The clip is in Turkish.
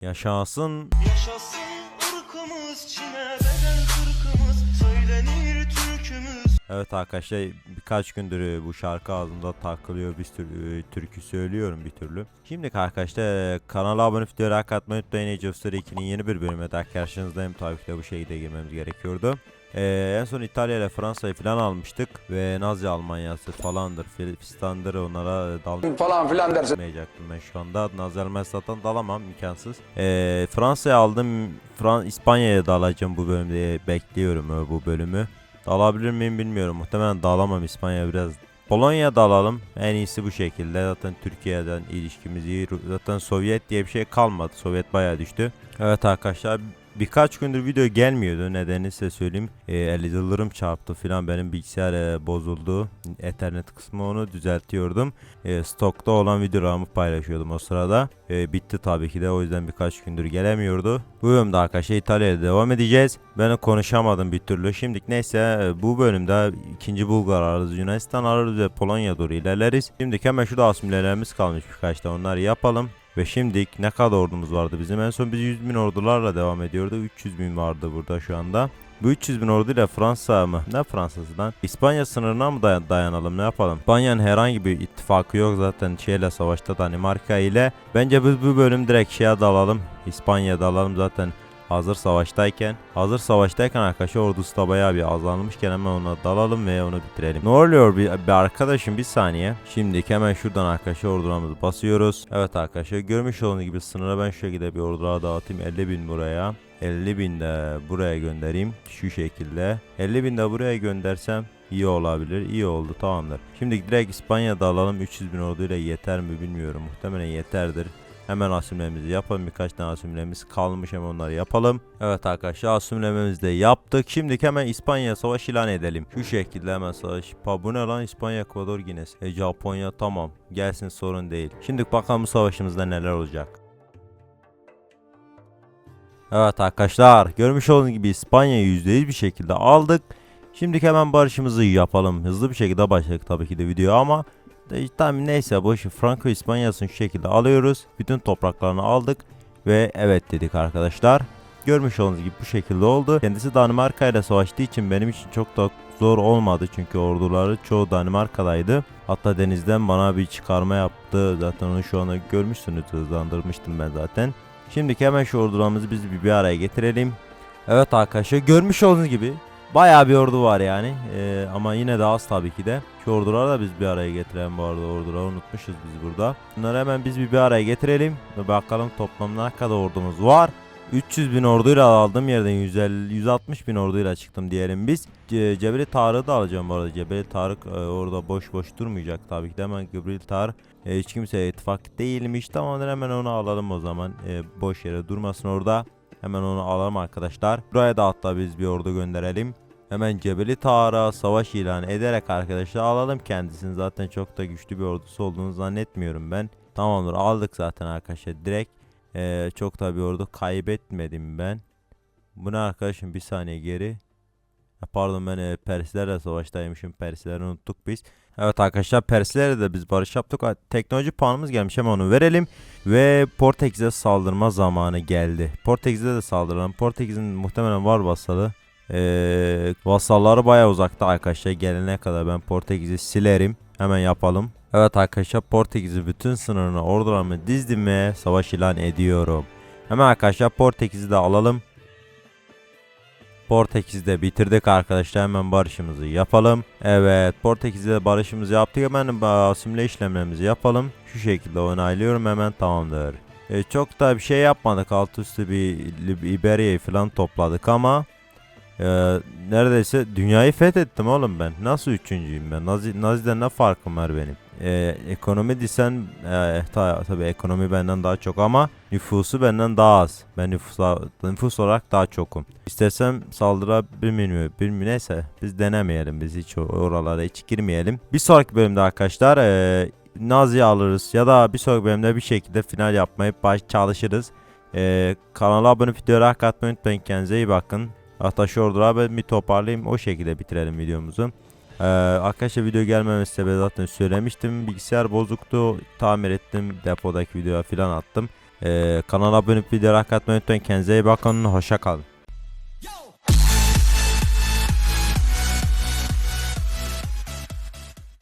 Yaşasın. Yaşasın ırkımız Çin'e bedel kırkımız Söylenir türkümüz Evet arkadaşlar birkaç gündür e, bu şarkı ağzımda takılıyor bir sürü e, türkü söylüyorum bir türlü. Şimdi arkadaşlar e, kanala abone olup videoya atmayı unutmayın. Age of Story 2'nin yeni bir bölümü daha karşınızdayım. Tabii ki de bu şekilde girmemiz gerekiyordu. Ee, en son İtalya ile Fransa'yı falan almıştık ve Nazi Almanyası falandır, Filipistan'dır onlara dal falan filan dersin. Ben şu anda. Nazi Almanyası zaten dalamam imkansız. Ee, Fransa'ya aldım. Fran İspanya'ya dalacağım bu bölümde. Bekliyorum bu bölümü. Dalabilir miyim bilmiyorum. Muhtemelen dalamam İspanya biraz. Polonya dalalım. En iyisi bu şekilde. Zaten Türkiye'den ilişkimiz iyi. Zaten Sovyet diye bir şey kalmadı. Sovyet bayağı düştü. Evet arkadaşlar birkaç gündür video gelmiyordu. Nedeni size söyleyeyim. E, el yıldırım çarptı filan. Benim bilgisayar e, bozuldu. Ethernet kısmı onu düzeltiyordum. E, stokta olan videolarımı paylaşıyordum o sırada. E, bitti tabii ki de o yüzden birkaç gündür gelemiyordu. Bu bölümde arkadaşlar İtalya'ya devam edeceğiz. Ben konuşamadım bir türlü. Şimdi neyse e, bu bölümde ikinci Bulgar alırız, Yunanistan alırız ve Polonya doğru ilerleriz. Şimdi hemen şurada asimilelerimiz kalmış birkaç da onları yapalım. Ve şimdilik ne kadar ordumuz vardı bizim? En son biz 100 bin ordularla devam ediyordu. 300 bin vardı burada şu anda. Bu 300 bin orduyla Fransa mı? Ne Fransa'sı lan? İspanya sınırına mı dayan- dayanalım ne yapalım? İspanya'nın herhangi bir ittifakı yok zaten şeyle savaşta Danimarka ile. Bence biz bu bölüm direkt şeye dalalım. İspanya'ya dalalım zaten hazır savaştayken. Hazır savaştayken arkadaşlar ordusu da bayağı bir azalmışken hemen ona dalalım ve onu bitirelim. Ne oluyor bir, bir arkadaşım bir saniye. Şimdi hemen şuradan arkadaşlar ordularımızı basıyoruz. Evet arkadaşlar görmüş olduğunuz gibi sınıra ben şu şekilde bir ordulara dağıtayım. 50 bin buraya. 50 bin de buraya göndereyim şu şekilde. 50 bin de buraya göndersem iyi olabilir. İyi oldu tamamdır. Şimdi direkt İspanya'da alalım. 300 bin orduyla yeter mi bilmiyorum. Muhtemelen yeterdir. Hemen asimlememizi yapalım. Birkaç tane asimlememiz kalmış hemen onları yapalım. Evet arkadaşlar asimlememizi de yaptık. Şimdi hemen İspanya savaş ilan edelim. Şu şekilde hemen savaş. Pa bu ne lan İspanya Ekvador Gines. E Japonya tamam. Gelsin sorun değil. Şimdi bakalım bu savaşımızda neler olacak. Evet arkadaşlar görmüş olduğunuz gibi İspanya'yı %100 bir şekilde aldık. Şimdi hemen barışımızı yapalım. Hızlı bir şekilde başladık tabii ki de video ama de, tamam neyse boş ver. Franco İspanya'sını şu şekilde alıyoruz. Bütün topraklarını aldık ve evet dedik arkadaşlar. Görmüş olduğunuz gibi bu şekilde oldu. Kendisi Danimarka ile savaştığı için benim için çok da zor olmadı. Çünkü orduları çoğu Danimarka'daydı. Hatta denizden bana bir çıkarma yaptı. Zaten onu şu anda görmüşsünüz. Hızlandırmıştım ben zaten. Şimdi hemen şu ordularımızı biz bir araya getirelim. Evet arkadaşlar görmüş olduğunuz gibi bayağı bir ordu var yani. Ee, ama yine de az tabii ki de. Şu orduları da biz bir araya getirelim bu arada. Orduları unutmuşuz biz burada. Bunları hemen biz bir, bir araya getirelim. Ve bakalım toplamda ne kadar ordumuz var. 300 bin orduyla aldığım yerden 150, 160 bin orduyla çıktım diyelim biz. Ce Cebeli Tarık'ı da alacağım bu arada. Cebeli Tarık e, orada boş boş durmayacak tabii ki de hemen Cebeli Tarık e, hiç kimseye ittifak değilmiş. Tamamdır hemen onu alalım o zaman. E, boş yere durmasın orada. Hemen onu alalım arkadaşlar. Buraya da hatta biz bir ordu gönderelim. Hemen Cebeli Tarık'a savaş ilan ederek arkadaşlar alalım kendisini. Zaten çok da güçlü bir ordusu olduğunu zannetmiyorum ben. Tamamdır aldık zaten arkadaşlar direkt. Ee, çok da bir ordu kaybetmedim ben. Bu ne arkadaşım bir saniye geri. Pardon ben e, Perslerle savaştaymışım. Persleri unuttuk biz. Evet arkadaşlar Perslerle de biz barış yaptık. Teknoloji puanımız gelmiş hemen onu verelim. Ve Portekiz'e saldırma zamanı geldi. Portekiz'e de saldıralım. Portekiz'in muhtemelen var vasalı. Ee, vasalları baya uzakta arkadaşlar. Gelene kadar ben Portekiz'i silerim. Hemen yapalım. Evet arkadaşlar Portekiz'in bütün sınırını ordularımı dizdim ve savaş ilan ediyorum. Hemen arkadaşlar Portekiz'i de alalım. Portekiz'de bitirdik arkadaşlar hemen barışımızı yapalım. Evet Portekiz'de barışımızı yaptık hemen asimile işlemlerimizi yapalım. Şu şekilde onaylıyorum hemen tamamdır. E, çok da bir şey yapmadık alt üstü bir Lib- İberya'yı falan topladık ama e, neredeyse dünyayı fethettim oğlum ben. Nasıl üçüncüyüm ben? Nazi, Nazi'den ne farkım var benim? E, ekonomi desen e, ta, tabii ekonomi benden daha çok ama nüfusu benden daha az. Ben nüfusa, nüfus olarak daha çokum. İstersem saldırabilir miyim? Bilmiyorum. Neyse biz denemeyelim. Biz hiç oralara hiç girmeyelim. Bir sonraki bölümde arkadaşlar e, Nazi alırız ya da bir sonraki bölümde bir şekilde final yapmayı baş çalışırız. E, kanala abone videoya like atmayı unutmayın. Kendinize iyi bakın. Orduları ben bir toparlayayım. O şekilde bitirelim videomuzu. Ee, arkadaşlar video gelmemesi sebebi zaten söylemiştim. Bilgisayar bozuktu. Tamir ettim. Depodaki videoya filan attım. Ee, kanala abone olup video like atmayı unutmayın. Kendinize iyi bakın. Hoşça kalın.